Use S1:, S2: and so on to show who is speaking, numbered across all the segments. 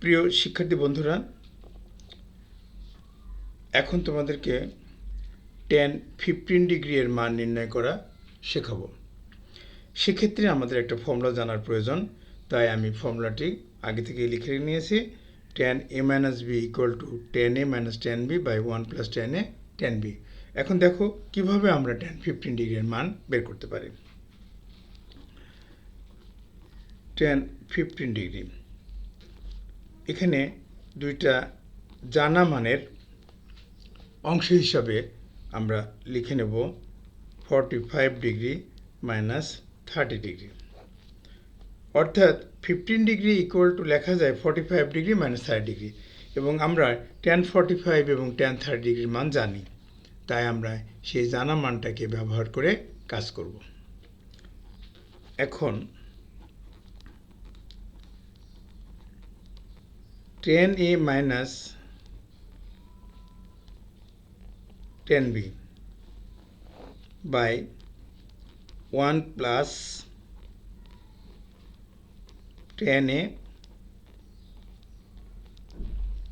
S1: প্রিয় শিক্ষার্থী বন্ধুরা, এখন তোমাদেরকে টেন ফিফটিন ডিগ্রি এর মান নির্ণয় করা শেখাবো। সেক্ষেত্রে আমাদের একটা ফর্মুলা জানার প্রয়োজন, তাই আমি ফর্মুলাটি আগে থেকে লিখে নিয়েছি। Ten A minus B equal to ten A minus ten B by one plus ten A ten B এখন দেখো, কীভাবে আমরা টেন ফিফটিন ডিগ্রির মান বের করতে পারি। টেন ফিফটিন ডিগ্রি এখানে দুইটা জানা মানের অংশ হিসাবে আমরা লিখে নেব forty five degree minus thirty degree অর্থাৎ ফিফটিন ডিগ্রি ইকুয়াল টু লেখা যায় forty five degree minus thirty degree এবং আমরা টেন ফর্টি ফাইভ এবং টেন থার্টি ডিগ্রির মান জানি। তাই আমরা সেই জানা মানটাকে ব্যবহার করে কাজ করব। এখন tan A minus tan B by one plus tan A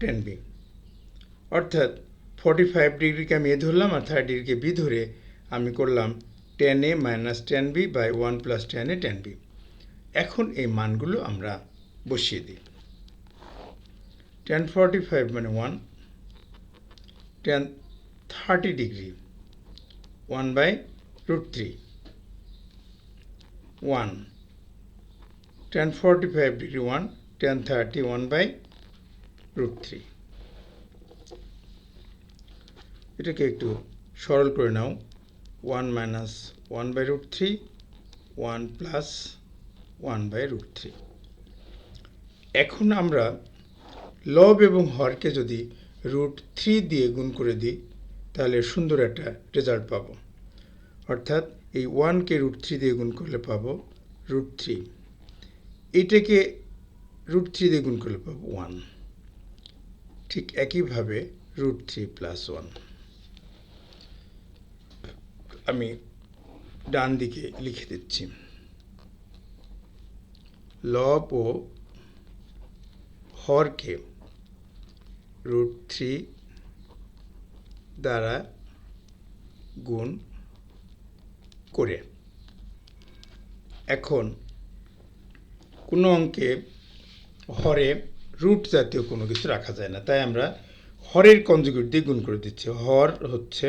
S1: tan B অর্থাৎ ফর্টি ফাইভ ডিগ্রিকে আমি এ ধরলাম আর থার্টি ডিগ্রিকে বি ধরে আমি করলাম tan A minus tan B by one plus tan A tan B এখন এই মানগুলো আমরা বসিয়ে দিই। টেন ফর্টি ফাইভ মানে one tan thirty degree one by root three one tan forty five degree one tan thirty one by root three এটাকে একটু সরল করে নাও। One minus one by root three one plus one by root three এখন আমরা লব এবং হরকে যদি root three দিয়ে গুণ করে দিই, তাহলে সুন্দর একটা রেজাল্ট পাবো। অর্থাৎ এই ওয়ানকে রুট থ্রি দিয়ে গুণ করলে পাবো রুট থ্রি। এটাকে রুট থ্রি দিয়ে গুণ করলে পাবো ওয়ান। ঠিক একইভাবে রুট থ্রি প্লাস ওয়ান। আমি ডান দিকে লিখে দিচ্ছি। লব ও হরকে রুট থ্রি দ্বারা গুণ করে। এখন কোনো অঙ্কে হরে রুট জাতীয় কোনো কিছু রাখা যায় না। তাই আমরা হরের কনজুগেট দিয়ে গুণ করে দিচ্ছি। হর হচ্ছে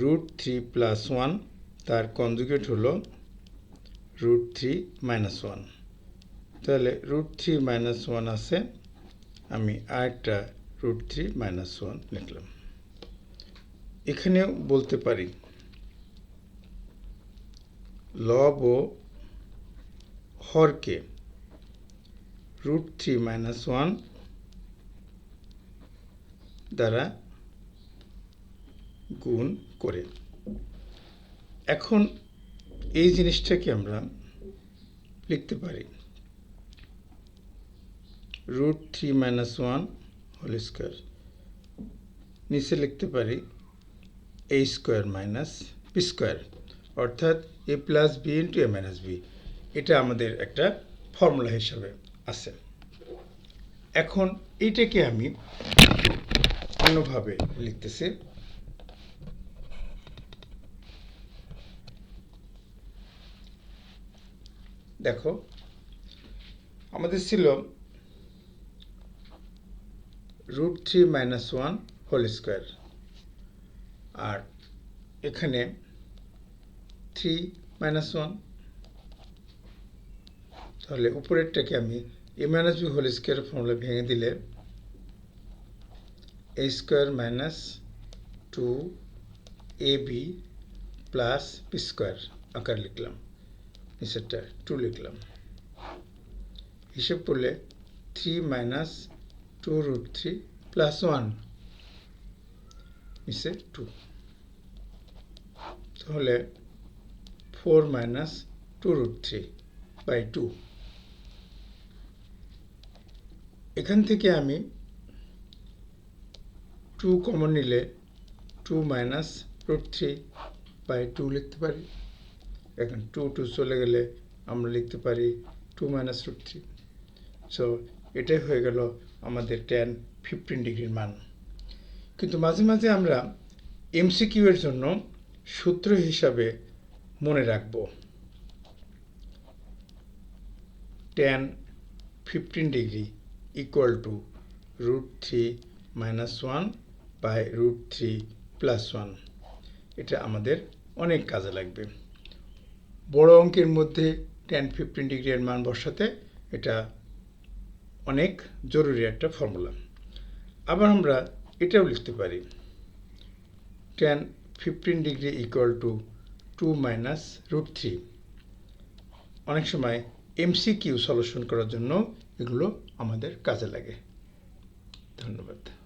S1: রুট থ্রি প্লাস ওয়ান তার কনজুগেট হলো রুট থ্রি মাইনাস ওয়ান তাহলে রুট থ্রি মাইনাস ওয়ান আছে, আমি আরেকটা রুট থ্রি মাইনাস ওয়ান লিখলাম। এখানেও বলতে পারি, লব ও হরকে রুট থ্রি মাইনাস ওয়ান দ্বারা গুণ করে। এখন এই জিনিসটাকে আমরা লিখতে পারি root three minus one whole square নিচে লিখতে পারি A square minus B square অর্থাৎ A plus B into A minus B এটা আমাদের একটা ফর্মুলা হিসাবে আছে। এখন এইটাকে আমি অন্যভাবে লিখতেছি। দেখো, আমাদের ছিল root three minus one whole square আর এখানে থ্রি মাইনাস ওয়ান তাহলে উপরেরটাকে আমি A minus B whole square formula ভেঙে দিলে A square minus two A B plus B square আকার লিখলাম, নিচেরটা টু লিখলাম। হিসেব করলে three minus two root three plus one নিচে টু তাহলে four minus two root three by two এখান থেকে আমি টু কমন নিলে two minus root three by two লিখতে পারি। এখন টু টু চলে গেলে আমরা লিখতে পারি two minus root three so এটাই হয়ে গেল আমাদের টেন ফিফটিন ডিগ্রির মান। কিন্তু মাঝে মাঝে আমরা এমসিকিউ এর জন্য সূত্র হিসাবে মনে রাখব। Tan fifteen degree equal to root three minus one by root three plus one এটা আমাদের অনেক কাজে লাগবে। বড় অঙ্কের মধ্যে টেন ফিফটিন ডিগ্রির মান বসাতে এটা অনেক জরুরি একটা ফর্মুলা আবার আমরা এটাও লিখতে পারি। Tan fifteen degree equal to two minus root three অনেক সময় এমসি কিউ সলিউশন করার জন্য এগুলো আমাদের কাজে লাগে। ধন্যবাদ।